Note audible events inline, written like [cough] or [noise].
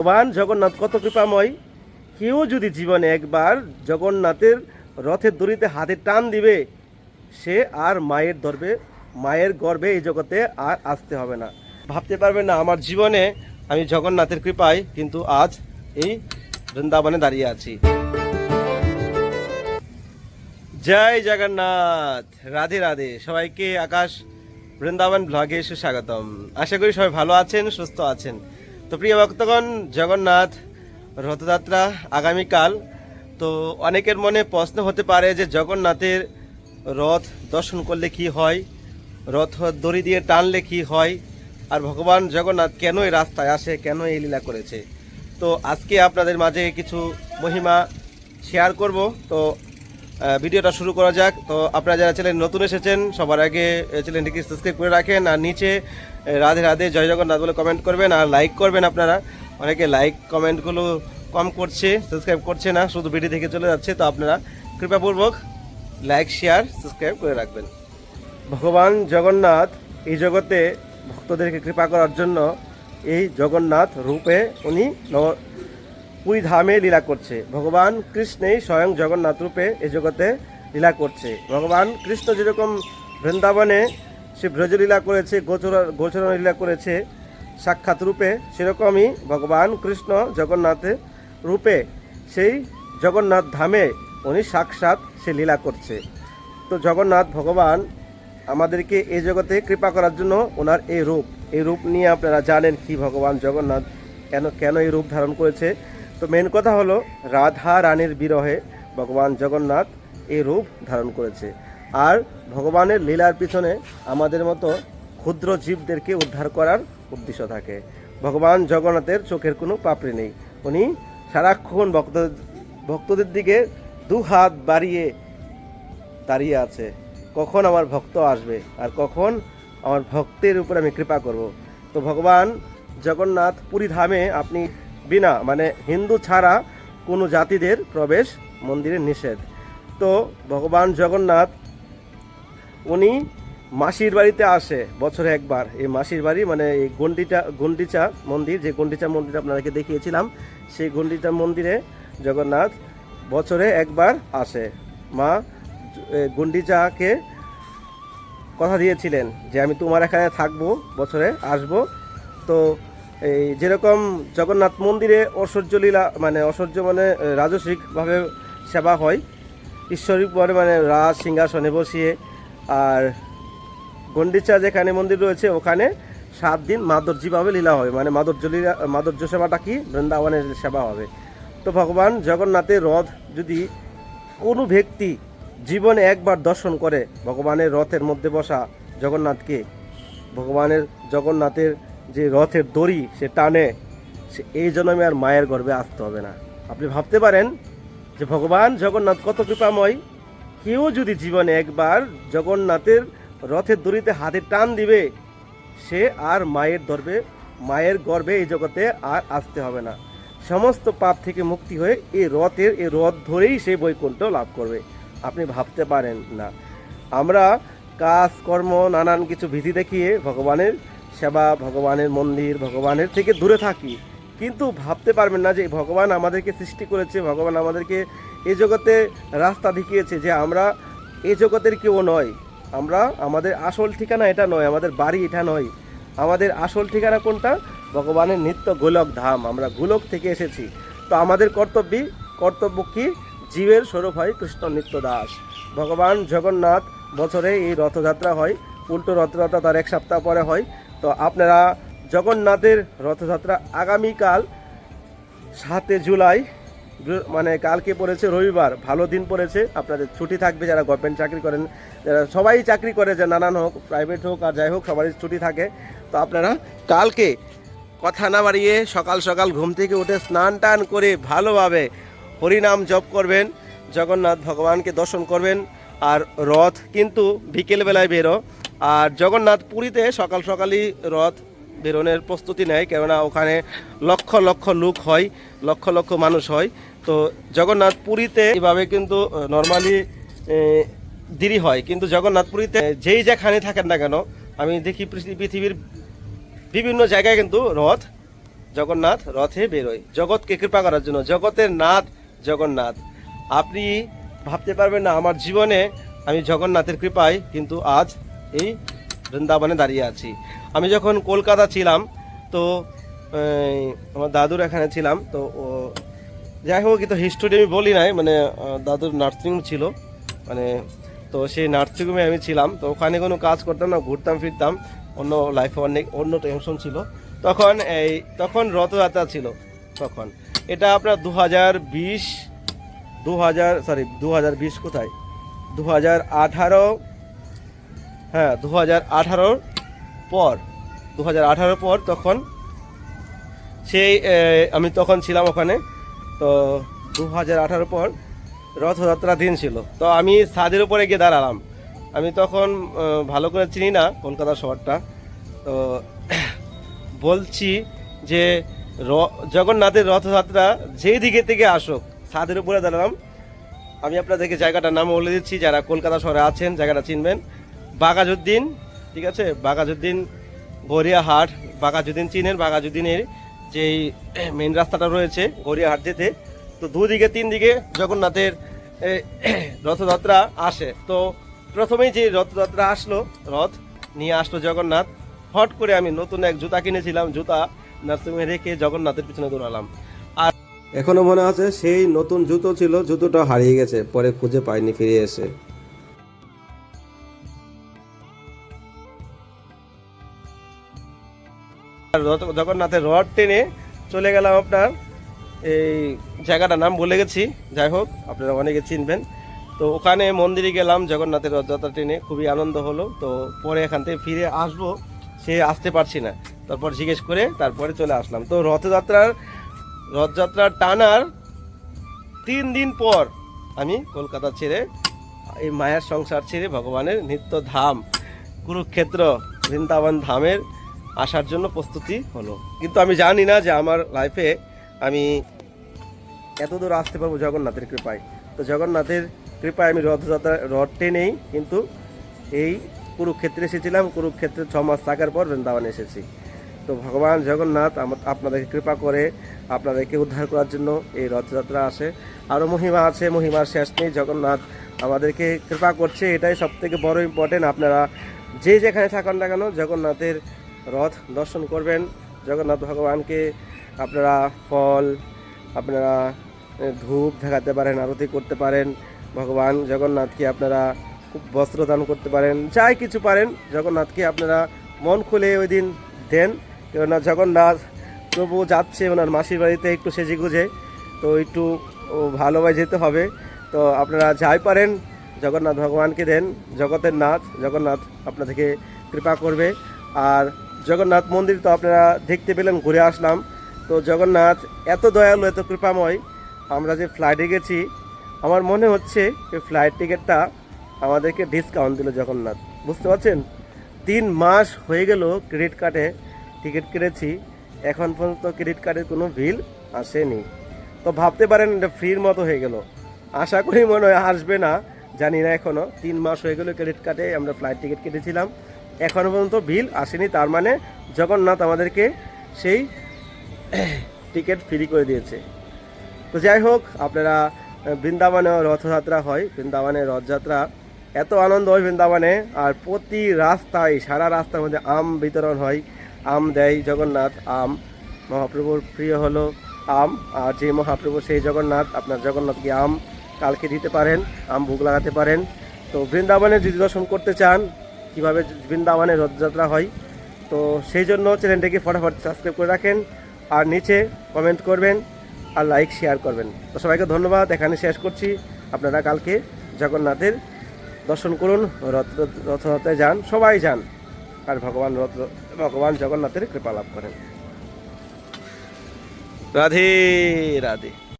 ভগবান জগন্নাথ, কত কৃপাময়। কেউ যদি জীবনে একবার জগন্নাথের রথের দড়িতে হাতে টান দিবে, সে আর মায়ের ধরবে মায়ের গর্বে এই জগতে আর আসতে হবে না। ভাবতে পারবে না, আমার জীবনে আমি জগন্নাথের কৃপায় কিন্তু আজ এই বৃন্দাবনে দাঁড়িয়ে আছি। জয় জগন্নাথ, রাধে রাধে। সবাইকে আকাশ বৃন্দাবন ব্লগে সুস্বাগতম আশা করি সবাই ভালো আছেন, সুস্থ আছেন। তো প্রিয় ভক্তগণ, জগন্নাথ রথযাত্রা আগামীকাল, তো অনেকের মনে প্রশ্ন হতে পারে যে জগন্নাথের রথ দর্শন করলে কি হয়? রথ দড়ি দিয়ে টানলে কি হয়? আর ভগবান জগন্নাথ কেন এই রাস্তায় আসে, কেন এই লীলা করেছে? তো আজকে আপনাদের মাঝে কিছু মহিমা শেয়ার করব। তো ভিডিওটা শুরু করা যাক। তো আপনারা যারা চ্যানেল নতুন এসেছেন, সবার আগে চ্যানেলটিকে সাবস্ক্রাইব করে রাখেন। আর নিচে রাধে রাধে, জয় জগন্নাথ বলে কমেন্ট করবেন। আর লাইক করবেন আপনারা। অনেকে লাইক কমেন্টগুলো কম করছে সাবস্ক্রাইব করছে না, শুধু ভিডিও থেকে চলে যাচ্ছে। তো আপনারা কৃপাপূর্বক লাইক শেয়ার সাবস্ক্রাইব করে রাখবেন। ভগবান জগন্নাথ এই জগতে ভক্তদেরকে কৃপা করার জন্য এই জগন্নাথ রূপে উনি পুরী ধামে লীলা করছে। ভগবান কৃষ্ণেই স্বয়ং জগন্নাথ রূপে এই জগতে লীলা করছে। ভগবান কৃষ্ণ যেরকম বৃন্দাবনে সে ব্রজলীলা করেছে, গোচর গোচরণ লীলা করেছে, সাক্ষাৎ রূপে, সেরকমই ভগবান কৃষ্ণ জগন্নাথের রূপে সেই জগন্নাথ ধামে উনি সাক্ষাৎ সে লীলা করছে। তো জগন্নাথ ভগবান আমাদেরকে এই জগতে কৃপা করার জন্য ওনার এই রূপ এই রূপ নিয়ে আপনারা জানেন কি ভগবান জগন্নাথ কেন কেন এই রূপ ধারণ করেছে। তো মেন কথা হলো, রাধা রানীর বিরহে ভগবান জগন্নাথ এই রূপ ধারণ করেছে। আর ভগবানের লীলার পিছনে আমাদের মতো ক্ষুদ্র জীবদেরকে উদ্ধার করার উদ্দেশ্য থাকে। ভগবান জগন্নাথের চোখের কোনো পাপড়ি নেই। উনি সারাক্ষণ ভক্ত, ভক্তদের দিকে দু হাত বাড়িয়ে দাঁড়িয়ে আছে। কখন আমার ভক্ত আসবে আর কখন আমার ভক্তের উপর আমি কৃপা করব? তো ভগবান জগন্নাথ পুরী ধামে আপনি বিনা মানে হিন্দু ছাড়া কোনো জাতিদের প্রবেশ মন্দিরে নিষেধ। তো ভগবান জগন্নাথ, উনি মাসির বাড়িতে আসে বছরে একবার। এই মাসির বাড়ি মানে এই গন্ডিটা গন্ডিচা মন্দির, যে গন্ডিচা মন্দির আপনাদেরকে দেখিয়েছিলাম, সেই গন্ডিচা মন্দিরে জগন্নাথ বছরে একবার আসে। মা গন্ডিচাকে কথা দিয়েছিলেন যে, আমি তোমার এখানে থাকব, বছরে আসব। তো এই যেরকম জগন্নাথ মন্দিরে ঐশ্বর্য লীলা মানে ঐশ্বর্য মানে এ, রাজসিকভাবে সেবা হয়। ঈশ্বরিক মানে মানে রাজ সিংহাসনে বসিয়ে আর গন্ডিচা যেখানে মন্দির রয়েছে ওখানে সাত দিন মাধুর্যভাবে লীলা হবে মানে মাধুর্য লীলা মাধুর্য সেবাটা কি? বৃন্দাবনের সেবা হবে। তো ভগবান জগন্নাথের রথ যদি কোনো ব্যক্তি জীবনে একবার দর্শন করে ভগবানের রথের মধ্যে বসা জগন্নাথকে ভগবানের জগন্নাথের যে রথের দড়ি সে টানে, সে এই জন্মে আর মায়ের গর্ভে আসতে হবে না। আপনি ভাবতে পারেন যে ভগবান জগন্নাথ কত কৃপাময়। কেউ যদি জীবনে একবার জগন্নাথের রথের দড়িতে হাতে টান দিবে, সে আর মায়ের ধরবে মায়ের গর্ভে এই জগতে আর আসতে হবে না। সমস্ত পাপ থেকে মুক্তি হয়ে এই রথের, এই রথ ধরেই সে বৈকুণ্ঠ লাভ করবে। আপনি ভাবতে পারেন না। আমরা কাজ কর্ম নানান কিছু ভীতি দেখিয়ে ভগবানের সেবা, ভগবানের মন্দির, ভগবানের থেকে দূরে থাকি। কিন্তু ভাবতে পারবেন না যে ভগবান আমাদেরকে সৃষ্টি করেছে, ভগবান আমাদেরকে এই জগতে রাস্তা দেখিয়েছে যে আমরা এই জগতের কেউ নয় আমরা আমাদের আসল ঠিকানা এটা নয়, আমাদের বাড়ি এটা নয়। আমাদের আসল ঠিকানা কোনটা? ভগবানের নিত্য গোলক ধাম। আমরা গোলক থেকে এসেছি। তো আমাদের কর্তব্য কর্তব্য কি? জীবের স্বরূপ হয় কৃষ্ণ নিত্য দাস। ভগবান জগন্নাথ বছরে এই রথযাত্রা হয়। উল্টো রথযাত্রা তার এক সপ্তাহ পরে হয়। তো আপনারা জগন্নাথের রথযাত্রা আগামীকাল সাতে জুলাই মানে কালকে পড়েছে রবিবার, ভালো দিন পড়েছে, আপনাদের ছুটি থাকবে যারা গভর্নমেন্ট চাকরি করেন, যারা সবাই চাকরি করে, যে নানান হোক প্রাইভেট হোক আর যাই হোক, সবারই ছুটি থাকে। তো আপনারা কালকে কথা না বাড়িয়ে সকাল সকাল ঘুম থেকে উঠে স্নান টান করে ভালোভাবে হরিনাম জপ করবেন, জগন্নাথ ভগবানকে দর্শন করবেন, আর রথ কিন্তু বিকেলবেলায় বেরো। আর জগন্নাথ পুরীতে সকাল সকালই রথ বেরোনোর প্রস্তুতি নেয়, কেননা ওখানে লক্ষ লক্ষ লোক হয়, লক্ষ লক্ষ মানুষ হয়। তো জগন্নাথ পুরীতে এভাবে কিন্তু নর্মালি দেরি হয়। কিন্তু জগন্নাথ পুরীতে যেই যেখানে থাকেন না কেন, আমি দেখি পৃথি- পৃথিবীর বিভিন্ন জায়গায় কিন্তু রথ, জগন্নাথ রথে বেরোয়। জগৎকে কৃপা করার জন্য, জগতের নাথ জগন্নাথ। আপনি ভাবতে পারবেন না, আমার জীবনে আমি জগন্নাথের কৃপায় কিন্তু আজ এই বৃন্দাবনে দাঁড়িয়ে আছি। আমি যখন কলকাতা ছিলাম, তো আমার দাদুর এখানে ছিলাম, তো যাই হোক কিন্তু হিস্টোরি আমি বলি নাই মানে দাদুর নার্সিং ছিল মানে তো সেই নার্সিংহোমে আমি ছিলাম, তো ওখানে কোনো কাজ করতাম না, ঘুরতাম, ফিরতাম, অন্য লাইফে অনেক, অন্য টেনশন ছিল। তখন এই, তখন রথযাত্রা ছিল, তখন। এটা আপনার দু হাজার বিশ দু হাজার সরি দু হাজার বিশ কোথায়? দু হাজার আঠারো হ্যাঁ দু হাজার আঠারোর পর দু হাজার আঠারোর পর তখন সেই আমি তখন ছিলাম ওখানে, তো দু হাজার আঠারো পর রথযাত্রা দিন ছিল। তো আমি ছাদের উপরে গিয়ে দাঁড়ালাম। আমি তখন ভালো করে চিনি না কলকাতা শহরটা। তো [clears throat] বলছি যে জগন্নাথের রথযাত্রা যেই দিকে থেকে আসুক, ছাদের উপরে দাঁড়ালাম। আমি আপনাদেরকে জায়গাটার নাম বলে দিচ্ছি, যারা কলকাতা শহরে আছেন, জায়গাটা চিনবেন। বাগাজুদ্দিন, ঠিক আছে? বাগাজুদ্দিন গড়িয়াহাট, বাগাজুদ্দিন চিনেন বাগাজুদ্দিনের যেই মেন রাস্তাটা রয়েছে গড়িয়াহাট যেতে, তো দুদিকে তিন দিকে জগন্নাথের রথযাত্রা আসে। তো প্রথমেই যে রথযাত্রা আসলো, রথ নিয়ে আসলো জগন্নাথ, হট করে আমি নতুন এক জুতা কিনেছিলাম, জুতা নার্সিংহোমে রেখে জগন্নাথের পিছনে দৌড়ালাম। আর এখনও মনে আছে সেই নতুন জুতো ছিল, জুতোটা হারিয়ে গেছে, পরে খুঁজে পাইনি ফিরে এসে। জগন্নাথের রড টেনে চলে গেলাম আপনার এই জায়গাটার নাম বলে গেছি। যাই হোক, আপনারা অনেকে চিনবেন। তো ওখানে মন্দিরে গেলাম, জগন্নাথের রথযাত্রা ট্রেনে খুবই আনন্দ হলো। তো পরে এখান থেকে ফিরে আসব, সে আসতে পারছি না। তারপর জিজ্ঞেস করে তারপরে চলে আসলাম। তো রথযাত্রার রথযাত্রার টানার তিন দিন পর আমি কলকাতা ছেড়ে, এই মায়ের সংসার ছেড়ে ভগবানের নিত্য ধাম কুরুক্ষেত্র, বৃন্দাবন ধামের আসার জন্য প্রস্তুতি হলো। কিন্তু আমি জানি না যে আমার লাইফে আমি এত দূর আসতে পারব জগন্নাথের কৃপায়। তো জগন্নাথের কৃপায় আমি রথযাত্রা, রথ টেনেই কিন্তু এই কুরুক্ষেত্রে এসেছিলাম। কুরুক্ষেত্রে ছ মাস থাকার পর বৃন্দাবনে এসেছি। তো ভগবান জগন্নাথ আপনাদেরকে কৃপা করে আপনাদেরকে উদ্ধার করার জন্য এই রথযাত্রা আসে। আরও মহিমা আছে, মহিমার শেষ নেই। জগন্নাথ আমাদেরকে কৃপা করছে। এটাই সব থেকে বড় ইম্পর্টেন্ট আপনারা যে যেখানে থাকুন না কেন, জগন্নাথের রথ দর্শন করবেন। জগন্নাথ ভগবানকে আপনারা ফল, আপনারা ধূপ দেখাতে পারেন, আরতি করতে পারেন। ভগবান জগন্নাথকে আপনারা খুব বস্ত্র দান করতে পারেন। যাই কিছু পারেন, জগন্নাথকে আপনারা মন খুলে ওই দিন দেন। কেননা জগন্নাথ প্রভু যাচ্ছে, ওনার মাসির বাড়িতে একটু সেজে গুজে। তো একটু ভালোভাবে যেতে হবে। তো আপনারা যাই পারেন, জগন্নাথ ভগবানকে দেন। জগতের নাথ, জগন্নাথ আপনাদেরকে কৃপা করবে। আর জগন্নাথ মন্দির তো আপনারা দেখতে পেলেন, ঘুরে আসলাম। তো জগন্নাথ, এত দয়ালু, এত কৃপাময়। আমরা যে ফ্লাইটে গেছি, আমার মনে হচ্ছে এই ফ্লাইট টিকিটটা আমাদেরকে ডিসকাউন্ট দিল জগন্নাথ। বুঝতে পারছেন? তিন মাস হয়ে গেল ক্রেডিট কার্ডে টিকিট কেটেছি। এখন পর্যন্ত ক্রেডিট কার্ডের কোনো বিল আসেনি। তো ভাবতে পারেন, এটা ফ্রির মতো হয়ে গেল। আশা করি মনে হয় আসবে না, জানি না এখনও তিন মাস হয়ে গেল ক্রেডিট কার্ডে আমরা ফ্লাইট টিকিট কেটেছিলাম। এখনও পর্যন্ত বিল আসেনি, তার মানে জগন্নাথ আমাদেরকে সেই [clears throat] টিকিট ফ্রি করে দিয়েছে। তো যাই হোক, আপনারা বৃন্দাবনে রথযাত্রা হয়, বৃন্দাবনে রথযাত্রা, এত আনন্দ হয় বৃন্দাবনে, আর প্রতি রাস্তায়, সারা রাস্তার মধ্যে আম বিতরণ হয়, আম দেয় জগন্নাথ, আম। মহাপ্রভুর প্রিয় হলো আম, আর যে মহাপ্রভু, সেই জগন্নাথ, আপনার জগন্নাথকে আম কালকে দিতে পারেন, আম ভোগ লাগাতে পারেন। তো বৃন্দাবনে যদি দর্শন করতে চান কীভাবে বৃন্দাবনে রথযাত্রা হয়। তো সেই জন্য চ্যানেলটাকে ফটাফট সাবস্ক্রাইব করে রাখেন আর নিচে কমেন্ট করবেন আর লাইক শেয়ার করবেন। তো সবাইকে ধন্যবাদ, এখানে শেষ করছি। আপনারা কালকে জগন্নাথের দর্শন করুন, রথ, রথযাত্রায় যান, সবাই যান আর ভগবান রথ, ভগবান জগন্নাথের কৃপা লাভ করেন। রাধে রাধে।